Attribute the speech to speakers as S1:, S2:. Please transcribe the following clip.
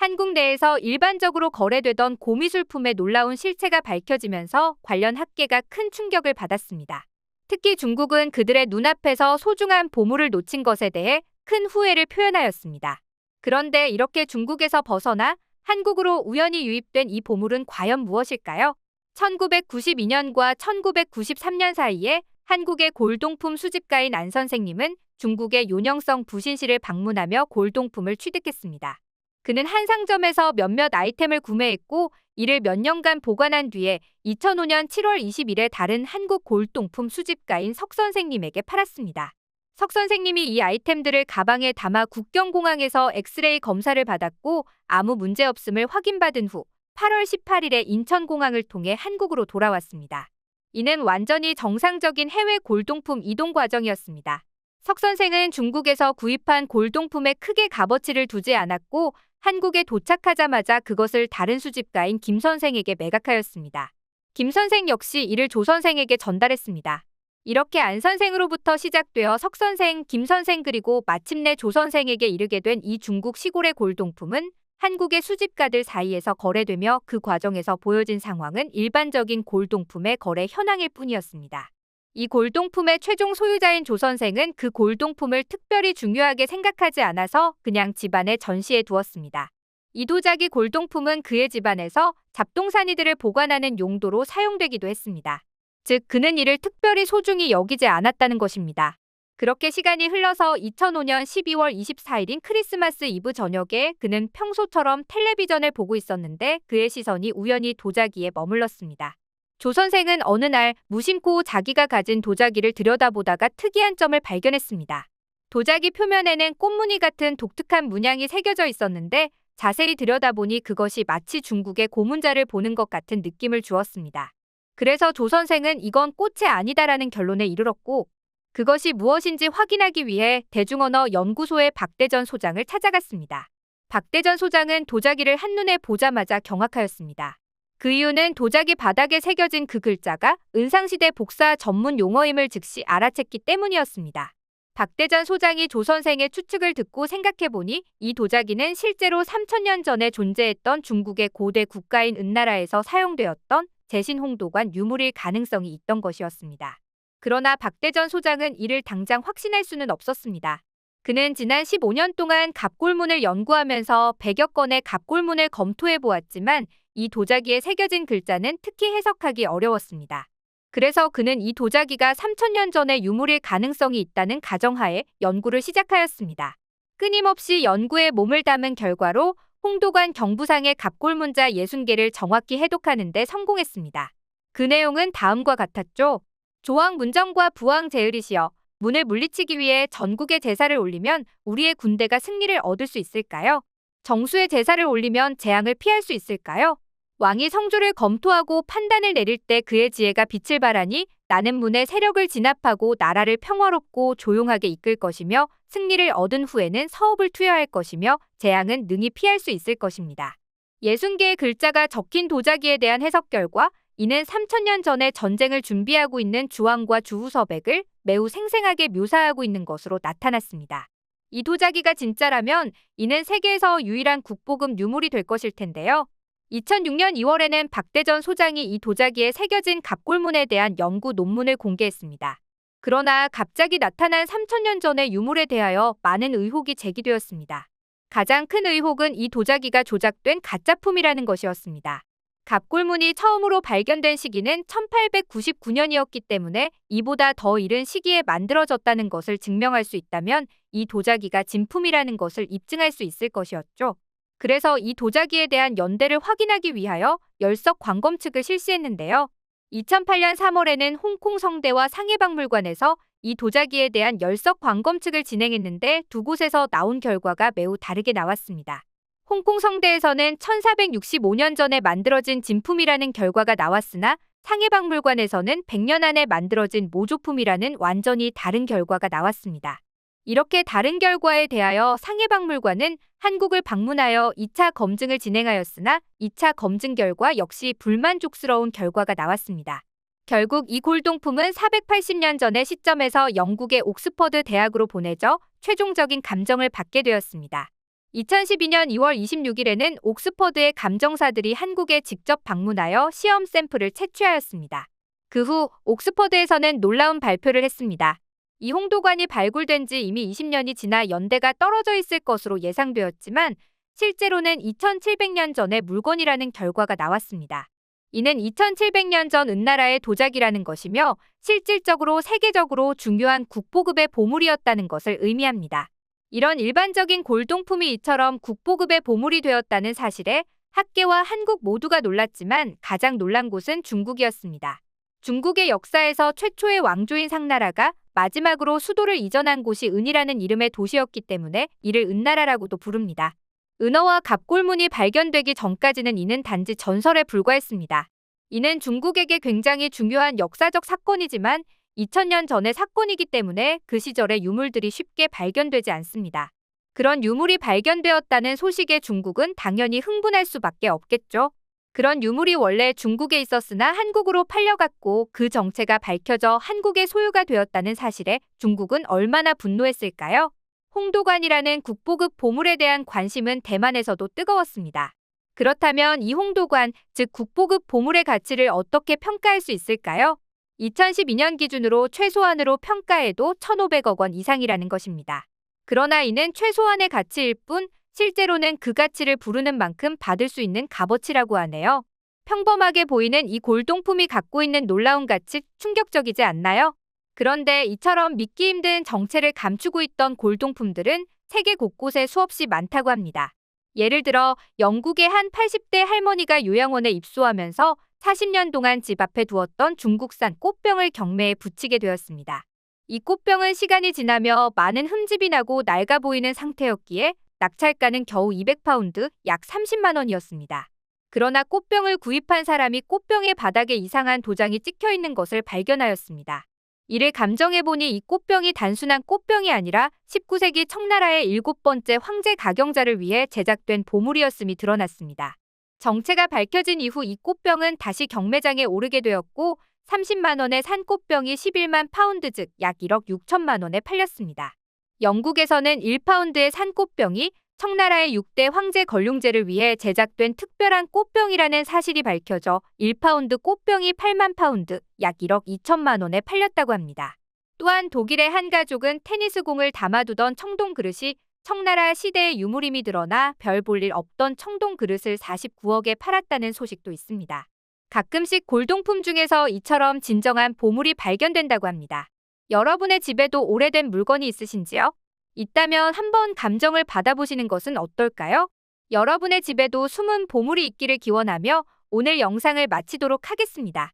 S1: 한국 내에서 일반적으로 거래되던 고미술품의 놀라운 실체가 밝혀지면서 관련 학계가 큰 충격을 받았습니다. 특히 중국은 그들의 눈앞에서 소중한 보물을 놓친 것에 대해 큰 후회를 표현하였습니다. 그런데 이렇게 중국에서 벗어나 한국으로 우연히 유입된 이 보물은 과연 무엇일까요? 1992년과 1993년 사이에 한국의 골동품 수집가인 안 선생님은 중국의 요녕성 부신시를 방문하며 골동품을 취득했습니다. 그는 한 상점에서 몇몇 아이템을 구매했고 이를 몇 년간 보관한 뒤에 2005년 7월 20일에 다른 한국 골동품 수집가인 석 선생님에게 팔았습니다. 석 선생님이 이 아이템들을 가방에 담아 국경공항에서 엑스레이 검사를 받았고 아무 문제 없음을 확인받은 후 8월 18일에 인천공항을 통해 한국으로 돌아왔습니다. 이는 완전히 정상적인 해외 골동품 이동 과정이었습니다. 석 선생은 중국에서 구입한 골동품에 크게 값어치를 두지 않았고 한국에 도착하자마자 그것을 다른 수집가인 김 선생에게 매각하였습니다. 김 선생 역시 이를 조 선생에게 전달했습니다. 이렇게 안 선생으로부터 시작되어 석 선생, 김 선생 그리고 마침내 조 선생에게 이르게 된 이 중국 시골의 골동품은 한국의 수집가들 사이에서 거래되며 그 과정에서 보여진 상황은 일반적인 골동품의 거래 현황일 뿐이었습니다. 이 골동품의 최종 소유자인 조 선생은 그 골동품을 특별히 중요하게 생각하지 않아서 그냥 집안에 전시해 두었습니다. 이 도자기 골동품은 그의 집안에서 잡동사니들을 보관하는 용도로 사용되기도 했습니다. 즉, 그는 이를 특별히 소중히 여기지 않았다는 것입니다. 그렇게 시간이 흘러서 2005년 12월 24일인 크리스마스 이브 저녁에 그는 평소처럼 텔레비전을 보고 있었는데 그의 시선이 우연히 도자기에 머물렀습니다. 조 선생은 어느 날 무심코 자기가 가진 도자기를 들여다보다가 특이한 점을 발견했습니다. 도자기 표면에는 꽃무늬 같은 독특한 문양이 새겨져 있었는데 자세히 들여다보니 그것이 마치 중국의 고문자를 보는 것 같은 느낌을 주었습니다. 그래서 조 선생은 이건 꽃이 아니다라는 결론에 이르렀고 그것이 무엇인지 확인하기 위해 대중언어 연구소의 박대전 소장을 찾아갔습니다. 박대전 소장은 도자기를 한눈에 보자마자 경악하였습니다. 그 이유는 도자기 바닥에 새겨진 그 글자가 은상시대 복사 전문 용어임을 즉시 알아챘기 때문이었습니다. 박대전 소장이 조 선생의 추측을 듣고 생각해보니 이 도자기는 실제로 3천년 전에 존재했던 중국의 고대 국가인 은나라에서 사용되었던 제신홍도관 유물일 가능성이 있던 것이었습니다. 그러나 박대전 소장은 이를 당장 확신할 수는 없었습니다. 그는 지난 15년 동안 갑골문을 연구하면서 100여 건의 갑골문을 검토해 보았지만 이 도자기에 새겨진 글자는 특히 해석하기 어려웠습니다. 그래서 그는 이 도자기가 3천년 전의 유물일 가능성이 있다는 가정하에 연구를 시작하였습니다. 끊임없이 연구에 몸을 담은 결과로 홍도관 경부상의 갑골문자 60개를 정확히 해독하는 데 성공했습니다. 그 내용은 다음과 같았죠. 조왕 문정과 부왕 제을이시여 문을 물리치기 위해 전국에 제사를 올리면 우리의 군대가 승리를 얻을 수 있을까요? 정수의 제사를 올리면 재앙을 피할 수 있을까요? 왕이 성조를 검토하고 판단을 내릴 때 그의 지혜가 빛을 발하니 나는 문에 세력을 진압하고 나라를 평화롭고 조용하게 이끌 것이며 승리를 얻은 후에는 서업을 투여할 것이며 재앙은 능히 피할 수 있을 것입니다. 예순 개의 글자가 적힌 도자기에 대한 해석 결과 이는 3천년 전에 전쟁을 준비하고 있는 주왕과 주후서백을 매우 생생하게 묘사하고 있는 것으로 나타났습니다. 이 도자기가 진짜라면 이는 세계에서 유일한 국보급 유물이 될 것일 텐데요. 2006년 2월에는 박대전 소장이 이 도자기에 새겨진 갑골문에 대한 연구 논문을 공개했습니다. 그러나 갑자기 나타난 3천년 전의 유물에 대하여 많은 의혹이 제기되었습니다. 가장 큰 의혹은 이 도자기가 조작된 가짜품이라는 것이었습니다. 갑골문이 처음으로 발견된 시기는 1899년이었기 때문에 이보다 더 이른 시기에 만들어졌다는 것을 증명할 수 있다면 이 도자기가 진품이라는 것을 입증할 수 있을 것이었죠. 그래서 이 도자기에 대한 연대를 확인하기 위하여 열석 광검측을 실시했는데요. 2008년 3월에는 홍콩 성대와 상해박물관에서 이 도자기에 대한 열석 광검측을 진행했는데 두 곳에서 나온 결과가 매우 다르게 나왔습니다. 홍콩 성대에서는 1465년 전에 만들어진 진품이라는 결과가 나왔으나 상해박물관에서는 100년 안에 만들어진 모조품이라는 완전히 다른 결과가 나왔습니다. 이렇게 다른 결과에 대하여 상해박물관은 한국을 방문하여 2차 검증을 진행하였으나 2차 검증 결과 역시 불만족스러운 결과가 나왔습니다. 결국 이 골동품은 480년 전의 시점에서 영국의 옥스퍼드 대학으로 보내져 최종적인 감정을 받게 되었습니다. 2012년 2월 26일에는 옥스퍼드의 감정사들이 한국에 직접 방문하여 시험 샘플을 채취하였습니다. 그 후 옥스퍼드에서는 놀라운 발표를 했습니다. 이 홍도관이 발굴된 지 이미 20년이 지나 연대가 떨어져 있을 것으로 예상되었지만 실제로는 2700년 전의 물건이라는 결과가 나왔습니다. 이는 2700년 전 은나라의 도자기라는 것이며 실질적으로 세계적으로 중요한 국보급의 보물이었다는 것을 의미합니다. 이런 일반적인 골동품이 이처럼 국보급의 보물이 되었다는 사실에 학계와 한국 모두가 놀랐지만 가장 놀란 곳은 중국이었습니다. 중국의 역사에서 최초의 왕조인 상나라가 마지막으로 수도를 이전한 곳이 은이라는 이름의 도시였기 때문에 이를 은나라라고도 부릅니다. 은어와 갑골문이 발견되기 전까지는 이는 단지 전설에 불과했습니다. 이는 중국에게 굉장히 중요한 역사적 사건이지만 2000년 전의 사건이기 때문에 그 시절의 유물들이 쉽게 발견되지 않습니다. 그런 유물이 발견되었다는 소식에 중국은 당연히 흥분할 수밖에 없겠죠. 그런 유물이 원래 중국에 있었으나 한국으로 팔려갔고 그 정체가 밝혀져 한국의 소유가 되었다는 사실에 중국은 얼마나 분노했을까요? 홍도관이라는 국보급 보물에 대한 관심은 대만에서도 뜨거웠습니다. 그렇다면 이 홍도관, 즉 국보급 보물의 가치를 어떻게 평가할 수 있을까요? 2012년 기준으로 최소한으로 평가해도 1,500억 원 이상이라는 것입니다. 그러나 이는 최소한의 가치일 뿐 실제로는 그 가치를 부르는 만큼 받을 수 있는 값어치라고 하네요. 평범하게 보이는 이 골동품이 갖고 있는 놀라운 가치 충격적이지 않나요? 그런데 이처럼 믿기 힘든 정체를 감추고 있던 골동품들은 세계 곳곳에 수없이 많다고 합니다. 예를 들어 영국의 한 80대 할머니가 요양원에 입소하면서 40년 동안 집 앞에 두었던 중국산 꽃병을 경매에 붙이게 되었습니다. 이 꽃병은 시간이 지나며 많은 흠집이 나고 낡아 보이는 상태였기에 낙찰가는 겨우 200파운드, 약 30만 원이었습니다. 그러나 꽃병을 구입한 사람이 꽃병의 바닥에 이상한 도장이 찍혀 있는 것을 발견하였습니다. 이를 감정해보니 이 꽃병이 단순한 꽃병이 아니라 19세기 청나라의 일곱 번째 황제 가경자를 위해 제작된 보물이었음이 드러났습니다. 정체가 밝혀진 이후 이 꽃병은 다시 경매장에 오르게 되었고 30만 원에 산 꽃병이 11만 파운드 즉 약 1억 6천만 원에 팔렸습니다. 영국에서는 1파운드의 산 꽃병이 청나라의 6대 황제 걸륭제를 위해 제작된 특별한 꽃병이라는 사실이 밝혀져 1파운드 꽃병이 8만 파운드, 약 1억 2천만 원에 팔렸다고 합니다. 또한 독일의 한 가족은 테니스 공을 담아두던 청동 그릇이 청나라 시대의 유물임이 드러나 별 볼 일 없던 청동 그릇을 49억에 팔았다는 소식도 있습니다. 가끔씩 골동품 중에서 이처럼 진정한 보물이 발견된다고 합니다. 여러분의 집에도 오래된 물건이 있으신지요? 있다면 한번 감정을 받아보시는 것은 어떨까요? 여러분의 집에도 숨은 보물이 있기를 기원하며 오늘 영상을 마치도록 하겠습니다.